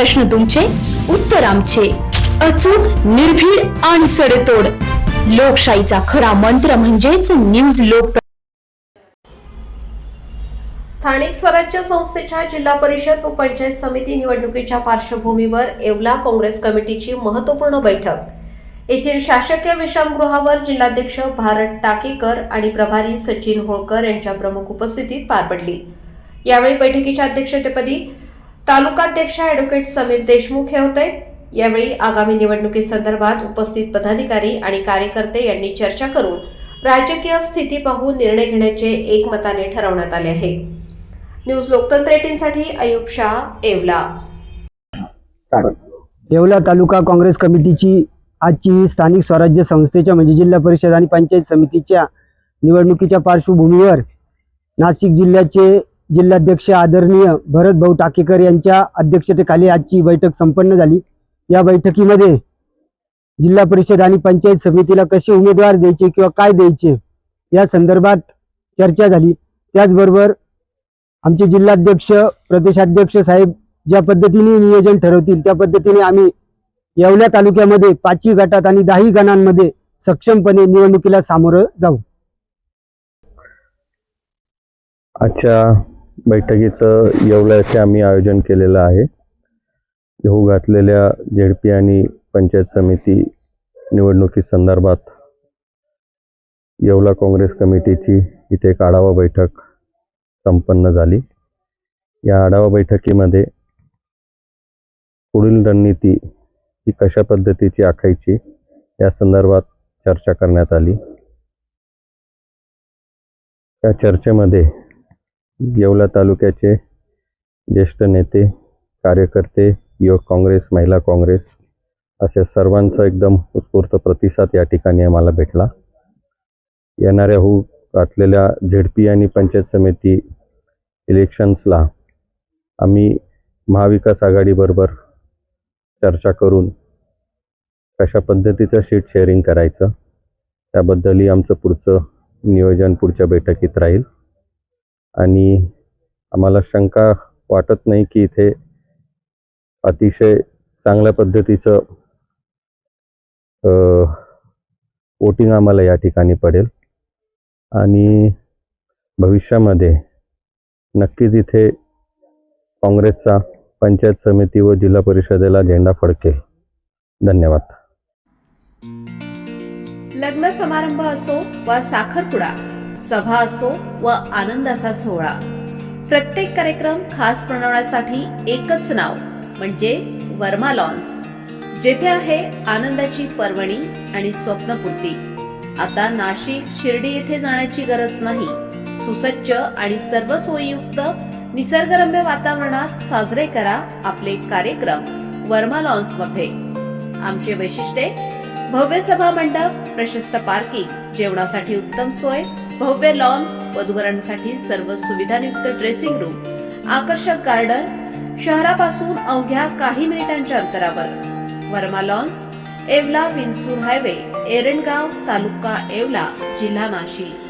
प्रश्न तुमचे उत्तर आमचे. अचूक निर्भीड आणि सडेतोड. लोकशाहीचा खरा मंत्र म्हणजेच न्यूज लोक स्थानिक स्वराज्य संस्थेच्या जिल्हा परिषद व पंचायत समिती निवडणुकीच्या पार्श्वभूमीवर येवला काँग्रेस कमिटीची महत्त्वपूर्ण बैठक. येथील शासकीय विश्रामगृहावर जिल्हाध्यक्ष भारत टाकेकर आणि प्रभारी सचिन होळकर यांच्या प्रमुख उपस्थितीत पार पडली. यावेळी बैठकीच्या अध्यक्षतेपदी तालुकाध्यक्ष ॲडव्होकेट समीर देशमुख हे होते. यावेळी आगामी निवडणुकीसंदर्भात उपस्थित पदाधिकारी आणि कार्यकर्ते यांनी चर्चा करून राजकीय स्थिती पाहून निर्णय घेण्याचे एकमताने ठरवण्यात आले आहे. न्यूज लोकतंत्र एटीनसाठी अयुब शाह येवला. येवला तालुका काँग्रेस कमिटीची आजची ही स्थानिक स्वराज्य संस्थेच्या म्हणजे जिल्हा परिषद आणि पंचायत समितीच्या निवडणुकीच्या पार्श्वभूमीवर नाशिक जिल्ह्याचे जिल्हाध्यक्ष आदरणीय भरत भाऊ टाकेकर यांच्या अध्यक्षतेखाली आजची बैठक संपन्न झाली. या बैठकीमध्ये जिल्हा परिषद आणि पंचायत समितीला कसे उमेदवार द्यायचे किंवा काय द्यायचे या संदर्भात चर्चा झाली. त्याचबरोबर आमचे जिल्हाध्यक्ष प्रदेशाध्यक्ष साहेब ज्या पद्धतीने नियोजन ठरवतील त्या पद्धतीने आम्ही येवल्या तालुक्यामध्ये पाचही गटात आणि दहाही गणांमध्ये सक्षमपणे निवडणुकीला सामोरं जाऊ. अच्छा. बैठकीचं येवल्याचे आम्ही आयोजन केलेलं आहे. येऊ घातलेल्या झेडपी आणि पंचायत समिती निवडणुकी संदर्भात येवला काँग्रेस कमिटीची इथे एक आढावा बैठक संपन्न झाली. या आढावा बैठकीमध्ये पुढील रणनीती ही कशा पद्धतीची आखायची या संदर्भात चर्चा करण्यात आली. या चर्चेमध्ये येवला तालुक्याचे ज्येष्ठ नेते कार्यकर्ते युवक काँग्रेस महिला काँग्रेस अशा सर्वांचा एकदम उत्स्फूर्त प्रतिसाद या ठिकाणी आम्हाला भेटला. येणाऱ्या होऊ घातलेल्या झेडपी आणि पंचायत समिती इलेक्शन्सला आम्ही महाविकास आघाडीबरोबर चर्चा करून कशा पद्धतीचं शीट शेअरिंग करायचं त्याबद्दलही आमचं पुढचं नियोजन पुढच्या बैठकीत राहील. आणि आम्हाला शंका वाटत नाही की इथे अतिशय चांगल्या पद्धतीचं वोटिंग आम्हाला या ठिकाणी पडेल. आणि भविष्यामध्ये नक्कीच इथे काँग्रेसचा पंचायत समिती व जिल्हा परिषदेला झेंडा फडकेल. धन्यवाद. लग्न समारंभ असो वा साखरपुडा सभा असो व आनंदाचा सोहळा. प्रत्येक कार्यक्रम खास बनवण्यासाठी एकच नाव म्हणजे वर्मा लॉन्स जेथे आहे आनंदाची पर्वणी आणि स्वप्नपूर्ती. आता नाशिक शिर्डी येथे जाण्याची गरज नाही. सुसज्ज आणि सर्व सोयीयुक्त निसर्गरम्य वातावरणात साजरे करा आपले कार्यक्रम वर्मा लॉन्समध्ये आमचे वैशिष्ट्ये भव्य सभा मंडप प्रशस्त पार्किंग जेवणासाठी उत्तम सोय भव्य लॉन वधूवरांसाठी सर्व सुविधायुक्त ड्रेसिंग रूम आकर्षक गार्डन शहरापासून अवघ्या काही मिनिटांच्या अंतरावर. वर्मा लॉन्स एवला विंचूर हायवे एरणगाव तालुका एवला जिल्हा नाशिक.